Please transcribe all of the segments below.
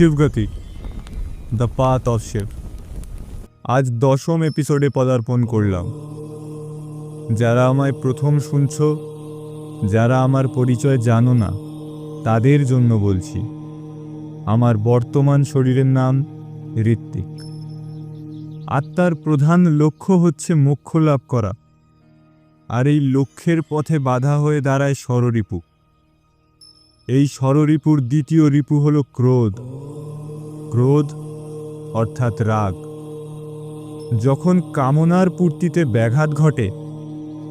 Shivgati the path of Shiv আজ দশম এপিসোডে পদার্পণ করলাম। যারা আমায় প্রথম শুনছ, যারা আমার পরিচয় জানো না, তাদের জন্য বলছি, আমার বর্তমান শরীরের নাম ঋত্বিক আত্মার প্রধান লক্ষ্য হচ্ছে মোক্ষ লাভ করা, আর এই লক্ষ্যের পথে বাধা হয়ে দাঁড়ায় ষড়রিপু এই ষড়রিপুর দ্বিতীয় রিপু হল ক্রোধ। ক্রোধ অর্থাৎ রাগ। যখন কামনার পূর্তিতে ব্যাঘাত ঘটে,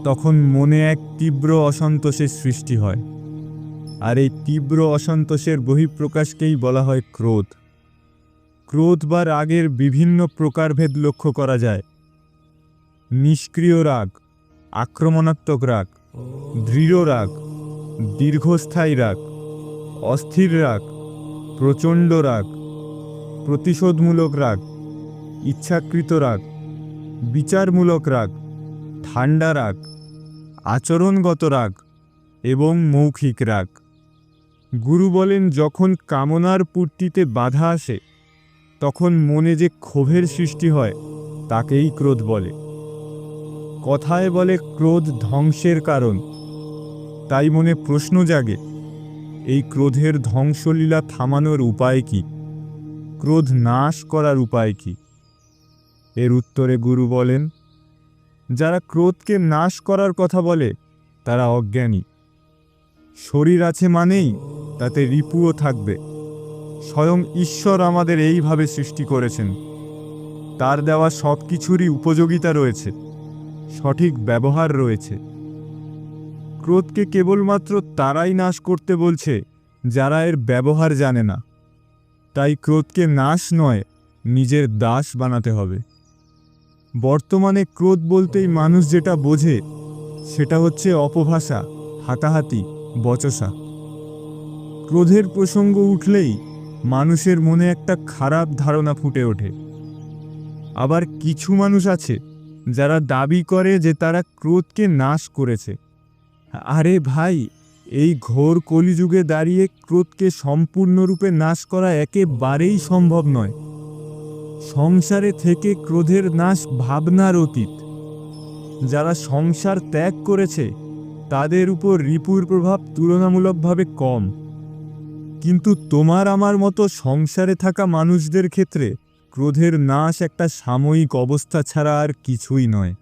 তখন মনে এক তীব্র অসন্তোষের সৃষ্টি হয়। আর এই তীব্র অসন্তোষের বহিঃপ্রকাশকেই বলা হয় ক্রোধ। ক্রোধ বা রাগের বিভিন্ন প্রকারভেদ লক্ষ্য করা যায়। নিষ্ক্রিয় রাগ, আক্রমণাত্মক রাগ, দৃঢ় রাগ, দীর্ঘস্থায়ী রাগ অস্থির রাগ, প্রচণ্ড রাগ, প্রতিশোধমূলক রাগ, ইচ্ছাকৃত রাগ, বিচারমূলক রাগ ঠান্ডা রাগ, আচরণগত রাগ এবং মৌখিক রাগ। গুরু বলেন, যখন কামনার পূর্তিতে বাধা আসে, তখন মনে যে ক্ষোভের সৃষ্টি হয়, তাকেই ক্রোধ বলে। কথায় বলে, ক্রোধ ধ্বংসের কারণ। তাই মনে প্রশ্ন জাগে এই ক্রোধের ধ্বংসলীলা থামানোর উপায় কি? ক্রোধ নাশ করার উপায় কি? এর উত্তরে গুরু বলেন, যারা ক্রোধকে নাশ করার কথা বলে, তারা অজ্ঞানী। শরীর আছে মানেই তাতে রিপুও থাকবে। স্বয়ং ঈশ্বর আমাদের এইভাবে সৃষ্টি করেছেন। তার দেওয়া সব কিছুরই উপযোগিতা রয়েছে। সঠিক ব্যবহার রয়েছে। ক্রোধকে কেবলমাত্র তারাই নাশ করতে বলছে, যারা এর ব্যবহার জানে না। তাই ক্রোধকে নাশ নয়, নিজের দাস বানাতে হবে। বর্তমানে ক্রোধ বলতেই মানুষ যেটা বোঝে, সেটা হচ্ছে অপভাষা, হাতাহাতি, বচসা। ক্রোধের প্রসঙ্গ উঠলেই মানুষের মনে একটা খারাপ ধারণা ফুটে ওঠে। আবার কিছু মানুষ আছে, যারা দাবি করে যে তারা ক্রোধকে নাশ করেছে। আরে ভাই, এই ঘোর কলিযুগে দাঁড়িয়ে ক্রোধকে সম্পূর্ণরূপে নাশ করা একেবারেই সম্ভব নয়। সংসারে থেকে ক্রোধের নাশ ভাবনার অতীত। যারা সংসার ত্যাগ করেছে, তাদের উপর রিপুর প্রভাব তুলনামূলকভাবে কম। কিন্তু তোমার আমার মতো সংসারে থাকা মানুষদের ক্ষেত্রে ক্রোধের নাশ একটা সাময়িক অবস্থা ছাড়া আর কিছুই নয়।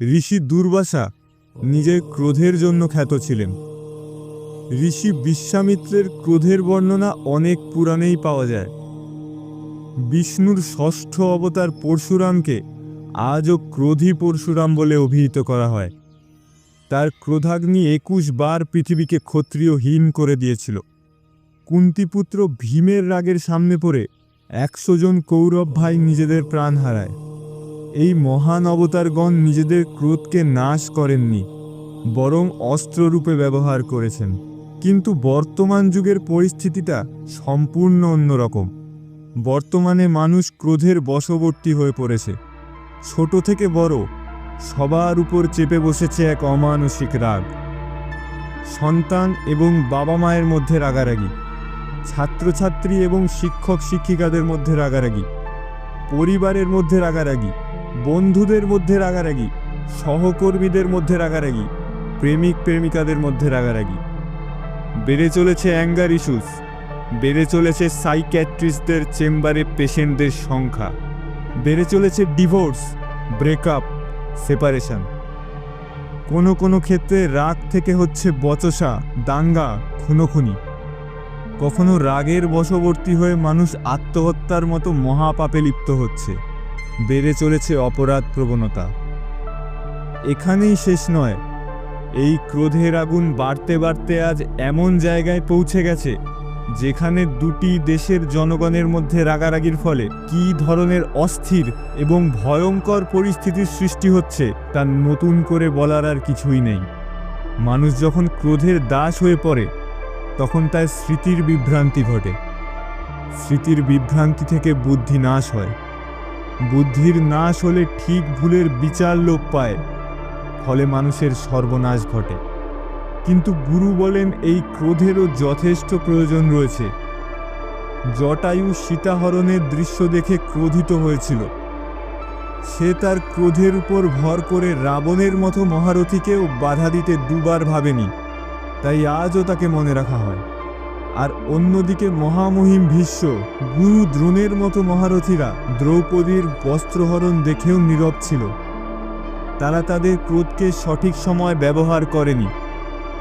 ঋষি দুর্বাসা নিজের ক্রোধের জন্য খ্যাত ছিলেন। ঋষি বিশ্বামিত্রের ক্রোধের বর্ণনা অনেক পুরাণেই পাওয়া যায়। বিষ্ণুর ষষ্ঠ অবতার পরশুরামকে আজও ক্রোধী পরশুরাম বলে অভিহিত করা হয়। তার ক্রোধাগ্নি একুশ বার পৃথিবীকে ক্ষত্রিয় ক্ষত্রিয়হীন করে দিয়েছিল। কুন্তিপুত্র ভীমের রাগের সামনে পড়ে একশো জন কৌরব ভাই নিজেদের প্রাণ হারায়। এই মহান অবতারগণ নিজেদের ক্রোধকে নাশ করেননি, বরং অস্ত্ররূপে ব্যবহার করেছেন। কিন্তু বর্তমান যুগের পরিস্থিতিটা সম্পূর্ণ অন্যরকম। বর্তমানে মানুষ ক্রোধের বশবর্তী হয়ে পড়েছে। ছোট থেকে বড় সবার উপর চেপে বসেছে এক অমানসিক রাগ। সন্তান এবং বাবা মায়ের মধ্যে রাগারাগি। ছাত্রছাত্রী এবং শিক্ষক শিক্ষিকাদের মধ্যে রাগারাগি। পরিবারের মধ্যে রাগারাগি। বন্ধুদের মধ্যে রাগারাগি, সহকর্মীদের মধ্যে রাগারাগি, প্রেমিক প্রেমিকাদের মধ্যে রাগারাগি। বেড়ে চলেছে অ্যাঙ্গার ইস্যুস বেড়ে চলেছে সাইক্যাট্রিস্টদের চেম্বারে পেশেন্টদের সংখ্যা, বেড়ে চলেছে ডিভোর্স ব্রেকআপ সেপারেশন কোনো কোনো ক্ষেত্রে রাগ থেকে হচ্ছে বচসা, দাঙ্গা, খুনোখুনি। কখনো রাগের বশবর্তী হয়ে মানুষ আত্মহত্যার মতো মহাপাপে লিপ্ত হচ্ছে। বেড়ে চলেছে অপরাধ প্রবণতা। এখানেই শেষ নয়, এই ক্রোধের আগুন বাড়তে বাড়তে আজ এমন জায়গায় পৌঁছে গেছে, যেখানে দুটি দেশের জনগণের মধ্যে রাগারাগির ফলে কী ধরনের অস্থির এবং ভয়ঙ্কর পরিস্থিতির সৃষ্টি হচ্ছে তা নতুন করে বলার আর কিছুই নেই। মানুষ যখন ক্রোধের দাস হয়ে পড়ে, তখন তার স্মৃতির বিভ্রান্তি ঘটে। স্মৃতির বিভ্রান্তি থেকে বুদ্ধি নাশ হয়। বুদ্ধির নাশ হলে ঠিক ভুলের বিচার লোপ পায়, ফলে মানুষের সর্বনাশ ঘটে। কিন্তু গুরু বলেন এই ক্রোধেরও যথেষ্ট প্রয়োজন রয়েছে। জটায়ু সীতাহরণের দৃশ্য দেখে ক্রোধিত হয়েছিল। সে তার ক্রোধের উপর ভর করে রাবণের মতো মহারথীকেও বাধা দিতে দুবার ভাবেনি, তাই আজও তাকে মনে রাখা হয়। আর অন্যদিকে মহামহিম ভীষ্ম, গুরু দ্রোণের মতো মহারথীরা দ্রৌপদীর বস্ত্রহরণ দেখেও নীরব ছিল। তারা তাদের ক্রোধকে সঠিক সময় ব্যবহার করেনি।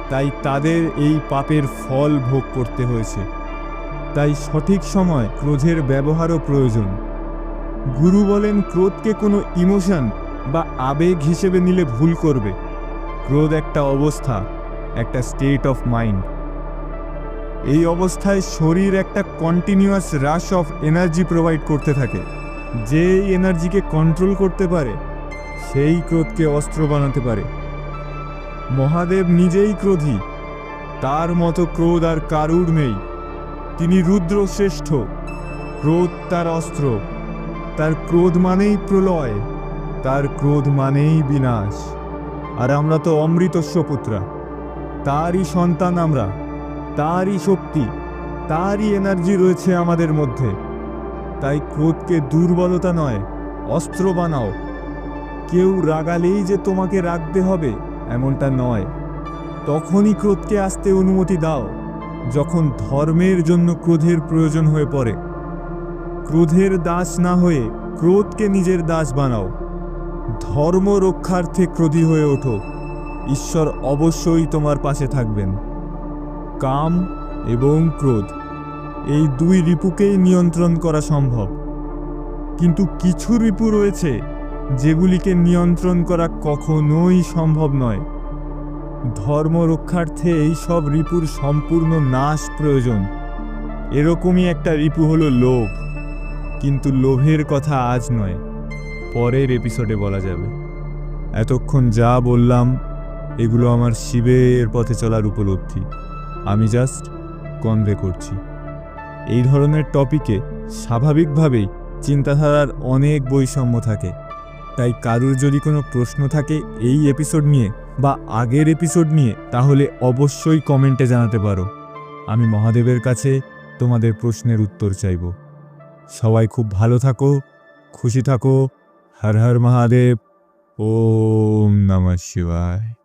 তাই তাদের এই পাপের ফল ভোগ করতে হয়েছে। তাই সঠিক সময় ক্রোধের ব্যবহারও প্রয়োজন। গুরু বলেন, ক্রোধকে কোনো ইমোশন বা আবেগ হিসেবে নিলে ভুল করবে। ক্রোধ একটা অবস্থা, একটা স্টেট অফ মাইন্ড এই অবস্থায় শরীর একটা continuous rush of energy provide করতে থাকে। যে এনার্জিকে কন্ট্রোল করতে পারে, সেই ক্রোধকে অস্ত্র বানাতে পারে। মহাদেব নিজেই ক্রোধী, তার মতো ক্রোধ আর কারুর নেই। তিনি রুদ্র শ্রেষ্ঠ ক্রোধ তার অস্ত্র। তার ক্রোধ মানেই প্রলয়, তার ক্রোধ মানেই বিনাশ। আর আমরা তো অমৃতস্ব পুত্রা তারই সন্তান আমরা। তারই শক্তি, তারই এনার্জি রয়েছে আমাদের মধ্যে। তাই ক্রোধকে দুর্বলতা নয়, অস্ত্র বানাও। কেউ রাগালেই যে তোমাকে রাখতে হবে, এমনটা নয়। তখনই ক্রোধকে আসতে অনুমতি দাও, যখন ধর্মের জন্য ক্রোধের প্রয়োজন হয়ে পড়ে। ক্রোধের দাস না হয়ে ক্রোধকে নিজের দাস বানাও। ধর্ম রক্ষার্থে ক্রোধী হয়ে ওঠো। ঈশ্বর অবশ্যই তোমার পাশে থাকবেন। কাম এবং ক্রোধ। এই দুই রিপুকেই নিয়ন্ত্রণ করা সম্ভব। কিন্তু কিছু রিপু রয়েছে যেগুলিকে নিয়ন্ত্রণ করা কখনোই সম্ভব নয়। ধর্ম রক্ষার্থে এই সব রিপুর সম্পূর্ণ নাশ প্রয়োজন। এরকমই একটা রিপু হলো লোভ। কিন্তু লোভের কথা আজ নয়, পরের এপিসোডে বলা যাবে। এতক্ষণ যা বললাম, এগুলো আমার শিবের পথে চলার উপলব্ধি। আমি জাস্ট কনভে করছি। এই ধরনের টপিকে স্বাভাবিকভাবেই চিন্তাধারার অনেক বৈষম্য থাকে। তাই কারুর যদি কোনো প্রশ্ন থাকে এই এপিসোড নিয়ে বা আগের এপিসোড নিয়ে, তাহলে অবশ্যই কমেন্টে জানাতে পারো। আমি মহাদেবের কাছে তোমাদের প্রশ্নের উত্তর চাইব। সবাই খুব ভালো থাকো, খুশি থাকো। হর হর মহাদেব। ওম নমঃ শিবায়।